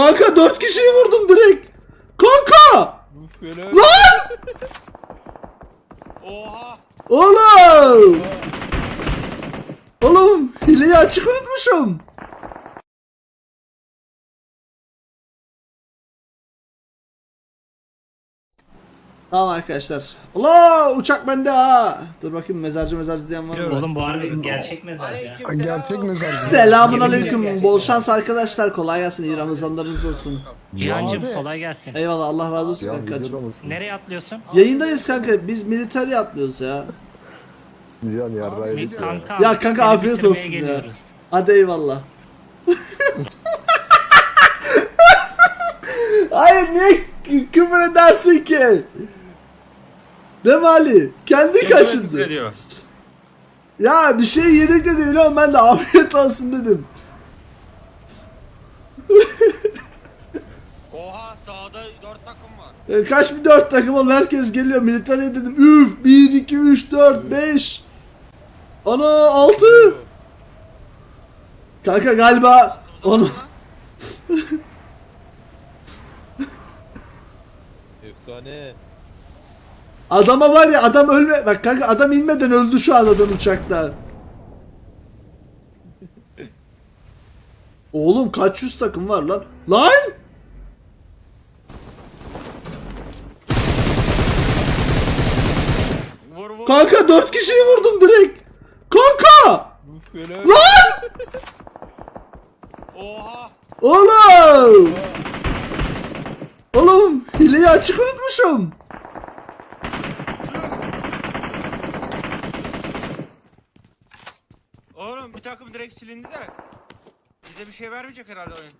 Kanka dört kişiyi vurdum direkt. Kanka! Lan! Oha! Oğlum! Oğlum hileyi açık unutmuşum. Tamam arkadaşlar. Ula uçak bende ha. Dur bakayım mezarcı mezarcı diyen var mı? Oğlum bu harbi gerçek mezar ya. Gerçek mezar. Selamun aleyküm. Bol şans arkadaşlar. Kolay gelsin. İyi Ramazanlarınız olsun. Cihancım Abi. kolay gelsin. Eyvallah Allah razı olsun Ya kankacığım. videoda mısın? Nereye atlıyorsun? Yayındayız kanka. Biz military atlıyoruz ya. Cihan yarrağı Bir yedik ya. kanka. Ya kanka seni afiyet bitirmeye olsun ya. geliyoruz. Hadi eyvallah. Hayır niye kü- küfür edersin ki? Değil mi Ali? Kendi kaşındı. Ediyor. Ya bir şey yedik dedi biliyorum ben de afiyet olsun dedim. Oha sağda 4 takım var. E, kaç bir dört takım oğlum herkes geliyor military dedim. Üf 1 2 3 4 5 Ana 6 Kanka galiba onu Efsane. Adama var ya adam ölme bak kanka adam inmeden öldü şu an adam uçakta. Oğlum kaç yüz takım var lan? Lan! Vur vur. Kanka dört kişiyi vurdum direkt. Kanka! Lan! Oha! Oğlum! Oğlum hileyi açık unutmuşum. Oğlum bir takım direkt silindi de. Bize bir şey vermeyecek herhalde oyun.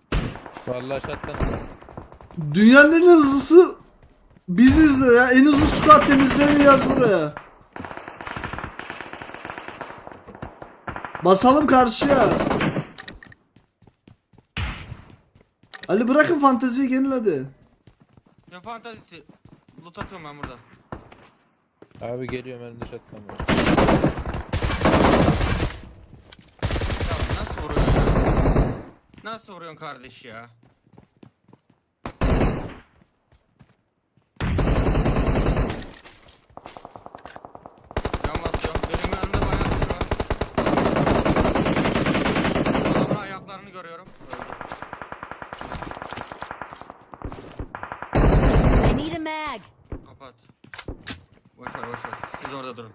Vallahi şattan. Dünyanın en hızlısı biziz de ya. En hızlı squat temizlerini yaz buraya. Basalım karşıya. Ali bırakın fanteziyi gelin hadi. Ne fantazisi? Loot atıyorum ben burada. Abi geliyorum elimde şattan var. Ya nasıl vuruyorsun ya? Nasıl vuruyorsun kardeş ya? Yan basıyorum. Benim yanımda bayağı bir var. Adamın ayaklarını görüyorum. I need a mag. Kapat. Boşver boşver. Siz orada durun.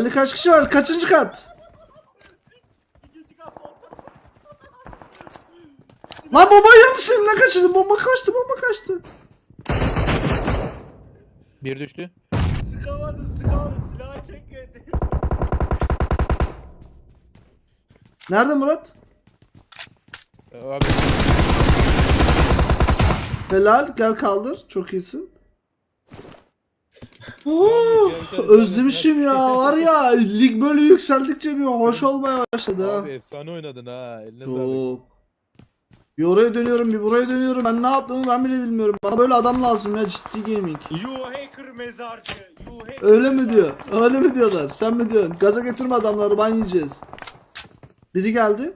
Ali kaç kişi var? Kaçıncı kat? Lan bomba yanlış elinden kaçırdı. Bomba kaçtı, bomba kaçtı. Bir düştü. Sıkamadım sıkamadım silahı çekmedi. Nerede Murat? Ee, Abi Helal, gel kaldır. Çok iyisin. Oh, özlemişim ya. Var ya lig böyle yükseldikçe bir hoş olmaya başladı ha. abi efsane oynadın ha. Eline sağlık. Çok. Bir oraya dönüyorum, bir buraya dönüyorum. Ben ne yaptığımı ben bile bilmiyorum. Bana böyle adam lazım ya ciddi gaming. You hacker mezarcı. You hacker Öyle mi diyor? Öyle mi diyorlar? Sen mi diyorsun? Gaza getirme adamları ban yiyeceğiz. Biri geldi.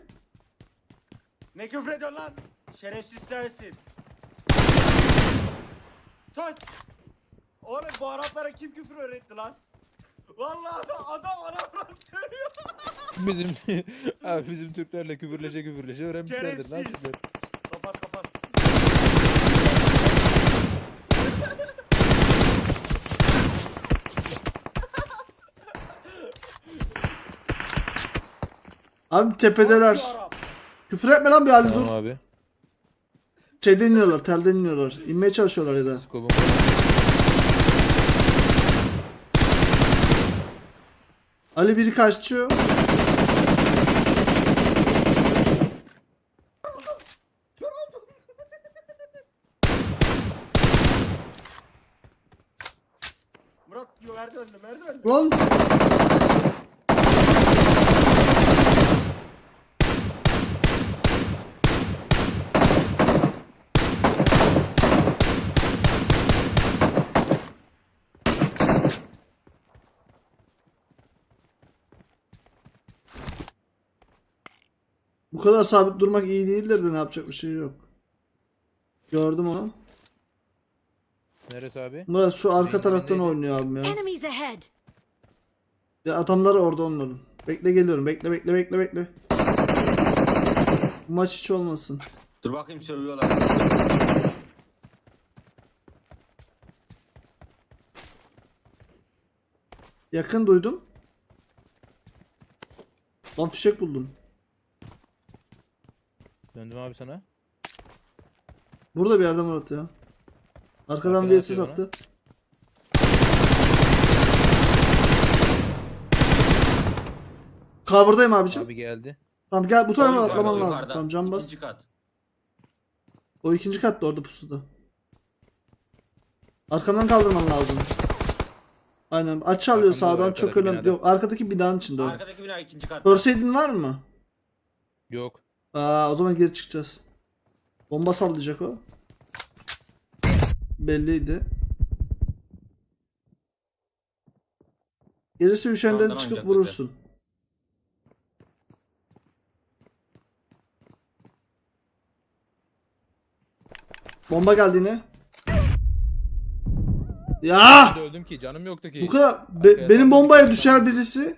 Ne küfür ediyorsun lan? Şerefsiz sensin. Tut. Bu Araplara kim küfür öğretti lan? Vallahi adam, Araplar söylüyor. Bizim abi bizim Türklerle küfürleşe küfürleşe öğrenmişlerdir lan Şerefsiz. sizler. Kapat kapat. Abi tepedeler. Hangi Arap? Küfür etme lan bir hali dur. Tamam abi. Şeyden iniyorlar, telden iniyorlar. İnmeye çalışıyorlar ya da. Skobum. Ali biri kaçıyor. Murat atıyor merdivende merdivende. Lan. Bu kadar sabit durmak iyi değildir de ne yapacak bir şey yok. Gördüm onu. Neresi abi? Murat şu arka taraftan neydi? oynuyor abim ya. Enemies ahead! Ya adamları orada onların. Bekle geliyorum. Bekle bekle bekle bekle. Bu Maç hiç olmasın. Dur bakayım sövüyorlar. Yakın duydum. Lan fişek buldum. Döndüm abi sana. Burada bir yerde Murat ya. Arkadan Arkadan bir ses atıyor attı. Cover'dayım abicim. Abi geldi. Tamam gel bu tarafa Yukarıda, atlaman lazım. yukarıda. Tamam can bas. İkinci kat. O ikinci katta orada pusuda. Arkamdan kaldırman lazım. Aynen. Aç alıyor Arkamda var, sağdan çok önemli. binada. Yok arkadaki binanın içinde o. Arkadaki bina ikinci kat. Görseydin var mı? Yok. Aa o zaman geri çıkacağız. Bomba sallayacak o. Belliydi. Gerisi üşenden çıkıp vurursun. Bomba geldi yine. Ya! Öldüm ki canım yoktu ki. Bu kadar be- benim bombaya düşer birisi